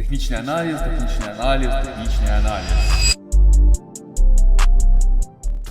Технічний аналіз, технічний аналіз, технічний аналіз.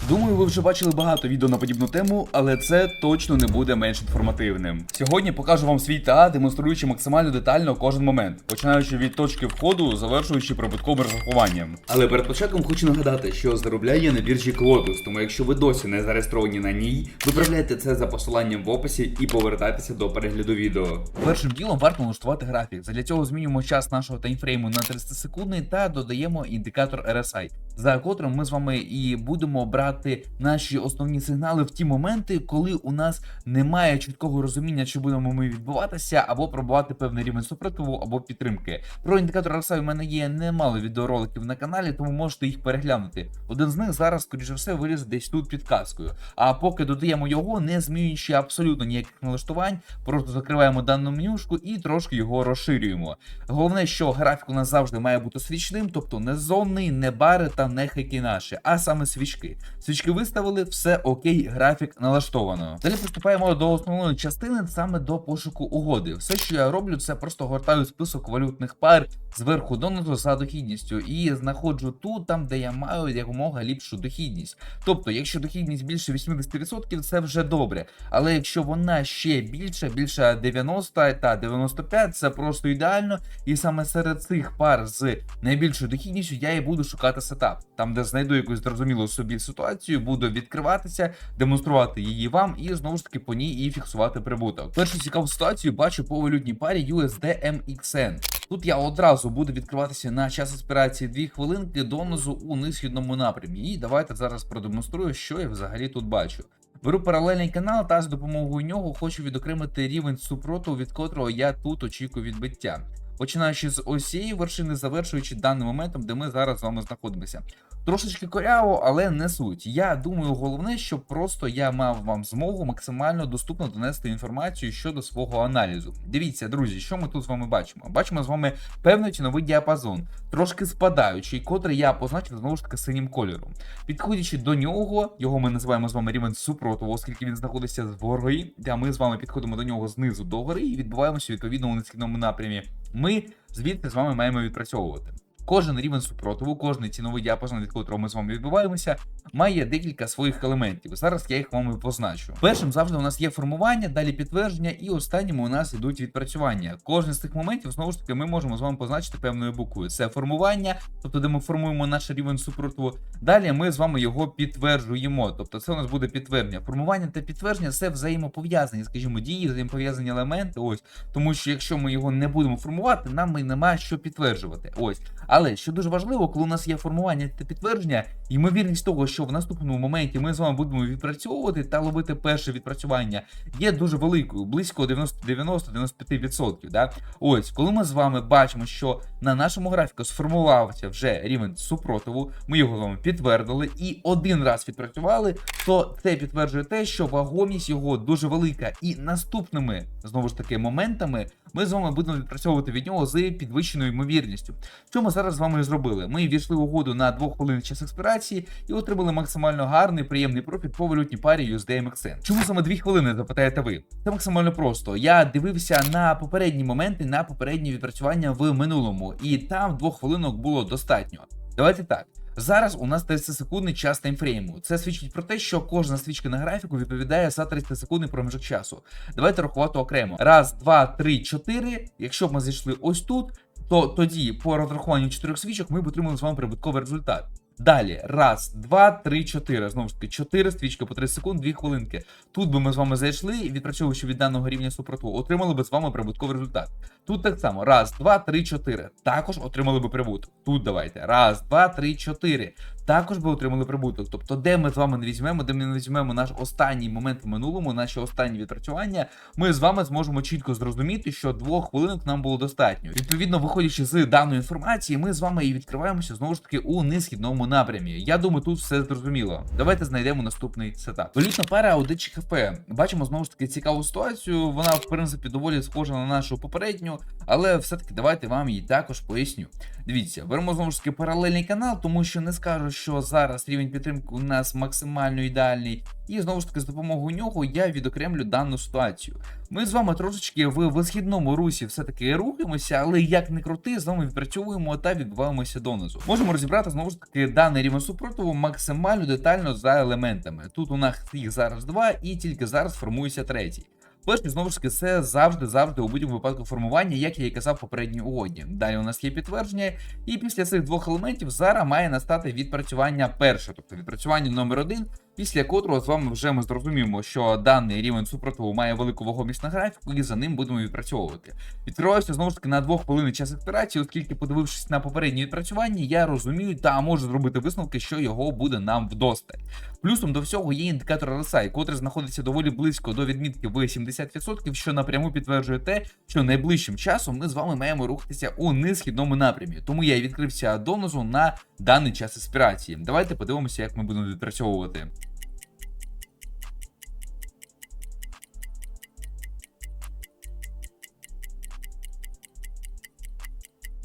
Думаю, ви вже бачили багато відео на подібну тему, але це точно не буде менш інформативним. Сьогодні покажу вам свій TA, демонструючи максимально детально кожен момент, починаючи від точки входу, завершуючи прибутковим розрахуванням. Але перед початком хочу нагадати, що заробляю я на біржі Клотус, тому якщо ви досі не зареєстровані на ній, виправляйте це за посиланням в описі і повертайтеся до перегляду відео. Першим ділом варто налаштувати графік. Задля цього змінюємо час нашого таймфрейму на 30 секундний та додаємо індикатор RSI, за котрим ми з вами і будемо брати наші основні сигнали в ті моменти, коли у нас немає чіткого розуміння, чи будемо ми відбуватися, або пробувати певний рівень супротиву або підтримки. Про індикатор RSI у мене є немало відеороликів на каналі, тому можете їх переглянути. Один з них зараз, скоріше все, виліз десь тут під казкою. А поки додаємо його, не змінюючи абсолютно ніяких налаштувань, просто закриваємо дану менюшку і трошки його розширюємо. Головне, що графік у нас завжди має бути свічним, тобто не зонний, не бари та не хекінаші, а саме свічки. Свічки виставили, все окей, графік налаштовано. Далі приступаємо до основної частини, саме до пошуку угоди. Все, що я роблю, це просто гортаю список валютних пар зверху донизу за дохідністю і знаходжу ту, там, де я маю якомога ліпшу дохідність. Тобто, якщо дохідність більше 80%, це вже добре. Але якщо вона ще більше, більше 90 та 95, це просто ідеально. І саме серед цих пар з найбільшою дохідністю я і буду шукати сетап, там де знайду якусь зрозумілу собі ситуацію, буду відкриватися, демонструвати її вам і знову ж таки по ній і фіксувати прибуток. Першу цікаву ситуацію бачу по валютній парі USD MXN. Тут я одразу буду відкриватися на час аспірації 2 хвилинки донизу у низхідному напрямі. І давайте зараз продемонструю, що я взагалі тут бачу. Беру паралельний канал та з допомогою нього хочу відокремити рівень супротиву, від котрого я тут очікую відбиття. Починаючи з ось цієї вершини, завершуючи даним моментом, де ми зараз з вами знаходимося. Трошечки коряво, але не суть. Я думаю, головне, щоб просто я мав вам змогу максимально доступно донести інформацію щодо свого аналізу. Дивіться, друзі, що ми тут з вами бачимо? Бачимо з вами певний ціновий діапазон, трошки спадаючий, котрий я позначив знову ж таки синім кольором. Підходячи до нього, його ми називаємо з вами рівень супротиву, оскільки він знаходиться згори, а ми з вами підходимо до нього знизу до гори і відбуваємося відповідно у несхідному напрямі. Ми звідти з вами маємо відпрацьовувати. Кожен рівень супротиву, кожний ціновий діапазон, від котрого ми з вами відбуваємося, має декілька своїх елементів. Зараз я їх вам і позначу. Першим завжди у нас є формування, далі підтвердження, і останнім у нас йдуть відпрацювання. Кожен з цих моментів знову ж таки ми можемо з вами позначити певною буквою. Це формування, тобто де ми формуємо наш рівень супротиву. Далі ми з вами його підтверджуємо. Тобто, це у нас буде підтвердження. Формування та підтвердження це взаємопов'язані, скажімо, дії, взаємопов'язані елементи. Ось тому, що якщо ми його не будемо формувати, нам і немає що підтверджувати. Ось. Але що дуже важливо, коли у нас є формування та підтвердження, ймовірність того, що в наступному моменті ми з вами будемо відпрацьовувати та ловити перше відпрацювання, є дуже великою, близько 90-95%. Да? Ось, коли ми з вами бачимо, що на нашому графіку сформувався вже рівень супротиву, ми його з вами підтвердили і один раз відпрацювали, то це підтверджує те, що вагомість його дуже велика. І наступними знову ж таки моментами ми з вами будемо відпрацьовувати від нього з підвищеною ймовірністю. Що ми зараз з вами зробили? Ми ввійшли в угоду на 2 хвилин час експірації і отримали максимально гарний, приємний профіт по валютній парі USD MXN. Чому саме 2 хвилини, запитаєте ви? Це максимально просто. Я дивився на попередні моменти, на попередні відпрацювання в минулому, і там 2 хвилинок було достатньо. Давайте так. Зараз у нас 30 секундний час таймфрейму. Це свідчить про те, що кожна свічка на графіку відповідає за 30 секундний проміжок часу. Давайте рахувати окремо. Раз, два, три, чотири. Якщо б ми зайшли ось тут, то тоді по розрахуванню чотирьох свічок ми б отримали з вами прибутковий результат. Далі, раз, два, три, чотири. Знову ж таки, чотири стрічки по 3 секунд, 2 хвилинки. Тут би ми з вами зайшли і відпрацьовуючи від даного рівня супротиву, отримали би з вами прибутковий результат. Тут так само, раз, два, три, чотири. Також отримали би прибуток. Тут давайте. Раз, два, три, чотири. Також би отримали прибуток. Тобто, де ми з вами не візьмемо, де ми не візьмемо наш останній момент в минулому, наші останні відпрацювання, ми з вами зможемо чітко зрозуміти, що двох хвилинок нам було достатньо. Відповідно, виходячи з даної інформації, ми з вами і відкриваємося знову ж таки у несхідному напрямі. Я думаю, тут все зрозуміло. Давайте знайдемо наступний сетап. Валютна пара аудит ЧХП. Бачимо знову ж таки цікаву ситуацію. Вона, в принципі, доволі схожа на нашу попередню, але все-таки давайте вам її також поясню. Дивіться, беремо знову ж таки паралельний канал, тому що не скажу, що зараз рівень підтримки у нас максимально ідеальний. І знову ж таки, з допомогою нього я відокремлю дану ситуацію. Ми з вами трошечки в висхідному русі все-таки рухаємося, але як не крути, з вами відпрацьовуємо та відбиваємося донизу. Можемо розібрати знову ж таки даний рівень супротиву максимально детально за елементами. Тут у нас їх зараз два, і тільки зараз формується третій. Перший, знову ж таки, це завжди, завжди у будь-якому випадку формування, як я і казав в попередній угоді. Далі у нас є підтвердження, і після цих двох елементів зараз має настати відпрацювання перше, тобто відпрацювання номер один, після котрого з вами вже ми зрозуміємо, що даний рівень супротиву має велику вагомість на графіку, і за ним будемо відпрацьовувати. Відкриваюся знову ж таки на двох хвилин час експлорації, оскільки, подивившись на попередні відпрацювання, я розумію та можу зробити висновки, що його буде нам вдосталь. Плюсом до всього є індикатор RSI, котрий знаходиться доволі близько до відмітки в 70%, що напряму підтверджує те, що найближчим часом ми з вами маємо рухатися у несхідному напрямі. Тому я відкрився донозу на даний час аспірації. Давайте подивимося, як ми будемо відпрацьовувати.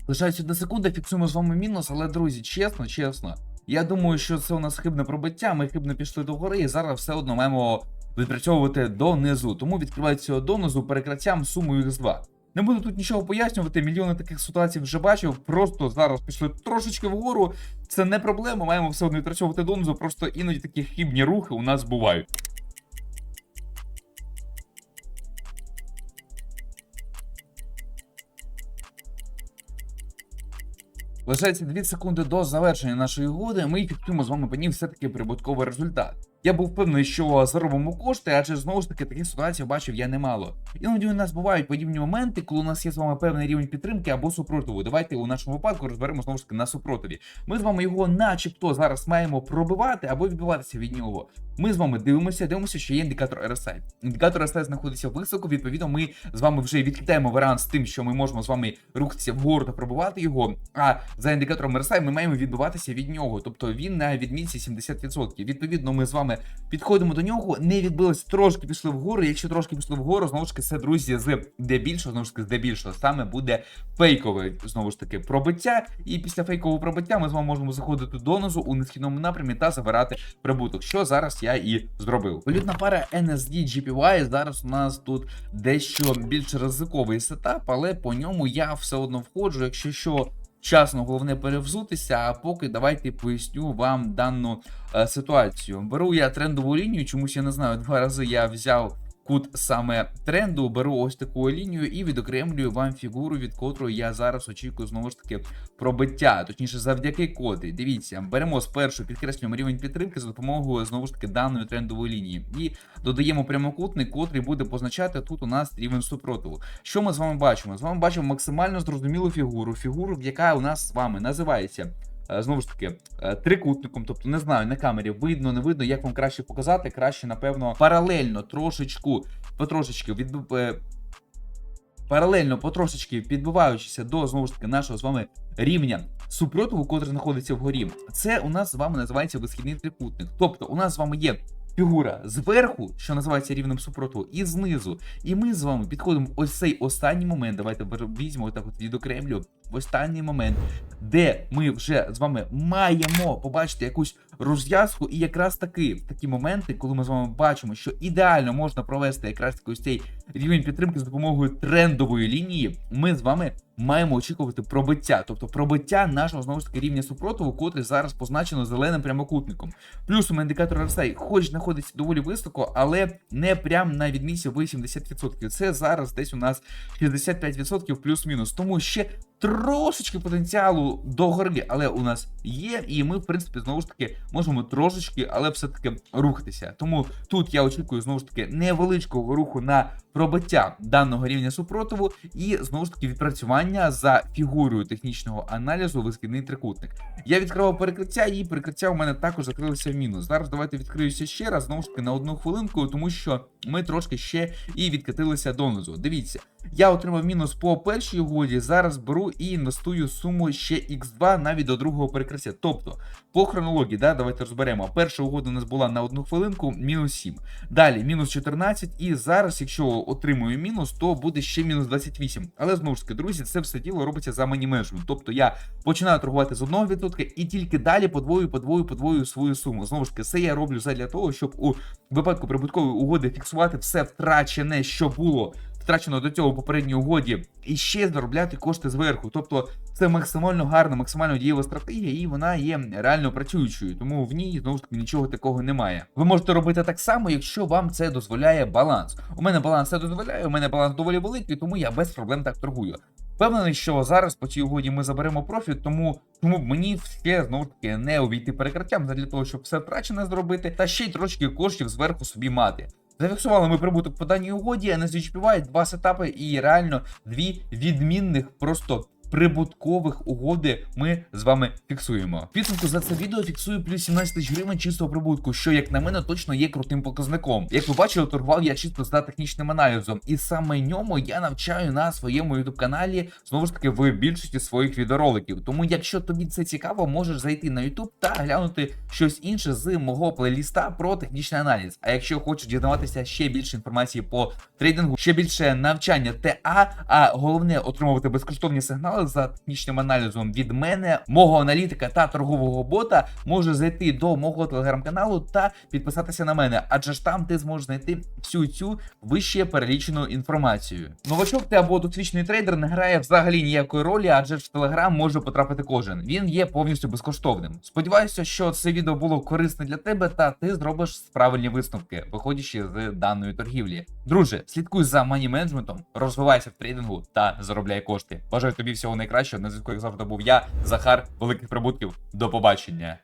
Лишається одна секунда, фіксуємо з вами мінус, але друзі, чесно, чесно. Я думаю, що це у нас хибне пробиття, ми хибно пішли до гори, і зараз все одно маємо відпрацьовувати донизу. Тому відкривається донизу перекриттям сумою X2. Не буду тут нічого пояснювати, мільйони таких ситуацій вже бачив. Просто зараз пішли трошечки вгору. Це не проблема, маємо все одно відпрацьовувати донизу, просто іноді такі хибні рухи у нас бувають. Лишається 2 секунди до завершення нашої угоди. Ми фіксуємо з вами по ній все-таки прибутковий результат. Я був впевнений, що заробимо кошти, адже знову ж таки таких ситуацій бачив я немало. Іноді у нас бувають подібні моменти, коли у нас є з вами певний рівень підтримки або супротиву. Давайте у нашому випадку розберемо знову ж таки на супротиві. Ми з вами його, начебто, зараз маємо пробивати або відбиватися від нього. Ми з вами дивимося, дивимося, що є індикатор RSI. Індикатор RSI знаходиться високо. Відповідно, ми з вами вже відкидаємо варіант з тим, що ми можемо з вами рухатися вгору та пробивати його. А за індикатором RSI ми маємо відбиватися від нього. Тобто він на відмітці 70%. Відповідно, ми з вами підходимо до нього, не відбились, трошки пішли вгору. Якщо трошки пішли вгору, знову ж таки, це друзі, з здебільшого, знову ж таки, здебільшого саме буде фейкове знову ж таки пробиття. І після фейкового пробиття ми з вами можемо заходити донизу у несхідному напрямі та забирати прибуток. Що зараз я і зробив. Валютна пара NSD GPY зараз у нас тут дещо більш ризиковий сетап, але по ньому я все одно входжу, якщо що. Вчасно, головне перевзутися, а поки давайте поясню вам дану е, ситуацію. Беру я трендову лінію, чомусь я не знаю, два рази я взяв кут саме тренду, беру ось таку лінію і відокремлюю вам фігуру, від котрої я зараз очікую знову ж таки пробиття, точніше, завдяки коди. Дивіться, беремо спершу підкреслюємо рівень підтримки за допомогою знову ж таки даної трендової лінії. І додаємо прямокутник, котрий буде позначати тут у нас рівень супротиву. Що ми з вами бачимо? З вами бачимо максимально зрозумілу фігуру, фігуру, яка у нас з вами називається. Е, Знову ж таки, е, трикутником, тобто не знаю, на камері видно, не видно, як вам краще показати. Краще, напевно, паралельно трошечку, потрошечки відбив. е, Паралельно потрошечки підбиваючися до знову ж таки нашого з вами рівня супротиву, котрий знаходиться вгорі. Це у нас з вами називається висхідний трикутник. Тобто, у нас з вами є фігура зверху, що називається рівнем супротиву, і знизу. І ми з вами підходимо ось цей останній момент. Давайте візьмемо так от відокремлю в останній момент, де ми вже з вами маємо побачити якусь розв'язку, і якраз таки в такі моменти, коли ми з вами бачимо, що ідеально можна провести якраз таки ось цей рівень підтримки з допомогою трендової лінії, ми з вами маємо очікувати пробиття, тобто пробиття нашого знову ж таки рівня супротиву, котрий зараз позначено зеленим прямокутником. Плюсом індикатор RSI хоч знаходиться доволі високо, але не прям на відмісі 80%. Це зараз десь у нас 65% плюс-мінус. Тому ще трошечки потенціалу до гори, але у нас є, і ми, в принципі, знову ж таки можемо трошечки, але все-таки рухатися. Тому тут я очікую знову ж таки невеличкого руху на пробиття даного рівня супротиву, і знову ж таки відпрацювання за фігурою технічного аналізу висхідний трикутник. Я відкривав перекриття, і перекриття у мене також закрилося в мінус. Зараз давайте відкриюся ще раз, знову ж таки на одну хвилинку, тому що ми трошки ще і відкатилися донизу. Дивіться, я отримав мінус по першій угоді. Зараз беру і інвестую суму ще x2 навіть до другого перекриття. Тобто, по хронології, да, давайте розберемо. Перша угода у нас була на одну хвилинку, мінус 7. Далі мінус 14, і зараз, якщо отримую мінус, то буде ще мінус 28. Але знову ж таки, друзі, це все діло робиться за мені менеджмент. Тобто я починаю торгувати з 1% і тільки далі подвою, подвою, подвою свою суму. Знову ж таки, це я роблю задля того, щоб у випадку прибуткової угоди фіксувати все втрачене, що було втрачено до цього в попередній угоді, і ще заробляти кошти зверху. Тобто це максимально гарна, максимально дієва стратегія, і вона є реально працюючою. Тому в ній знову ж таки нічого такого немає. Ви можете робити так само, якщо вам це дозволяє баланс. У мене баланс це дозволяє, у мене баланс доволі великий, тому я без проблем так торгую. Впевнений, що зараз по цій угоді ми заберемо профіт, тому тому мені ще знову ж таки не увійти перекриттям для того, щоб все втрачене зробити, та ще й трошки коштів зверху собі мати. Зафіксували ми прибуток по даній угоді, а не звідчіпівають два сетапи і реально дві відмінних просто. Прибуткових угоди ми з вами фіксуємо. Підсумку за це відео фіксую плюс 17 тисяч гривень чистого прибутку, що як на мене точно є крутим показником. Як ви бачили, торгував я чисто за технічним аналізом, і саме ньому я навчаю на своєму youtube каналі знову ж таки в більшості своїх відеороликів. Тому, якщо тобі це цікаво, можеш зайти на YouTube та глянути щось інше з мого плейліста про технічний аналіз. А якщо хочеш дізнаватися ще більше інформації по трейдингу, ще більше навчання ТА, а головне отримувати безкоштовні сигнали за технічним аналізом від мене, мого аналітика та торгового бота, може зайти до мого телеграм-каналу та підписатися на мене, адже ж там ти зможеш знайти всю цю вище перелічену інформацію. Новачок ти або досвідчений трейдер не грає взагалі ніякої ролі, адже в телеграм може потрапити кожен. Він є повністю безкоштовним. Сподіваюся, що це відео було корисне для тебе, та ти зробиш правильні висновки, виходячи з даної торгівлі. Друже, слідкуй за мані менеджментом, розвивайся в трейдингу та заробляй кошти. Бажаю тобі всього найкращого. На зв'язку, як завжди, був я, Захар, великих прибутків. До побачення.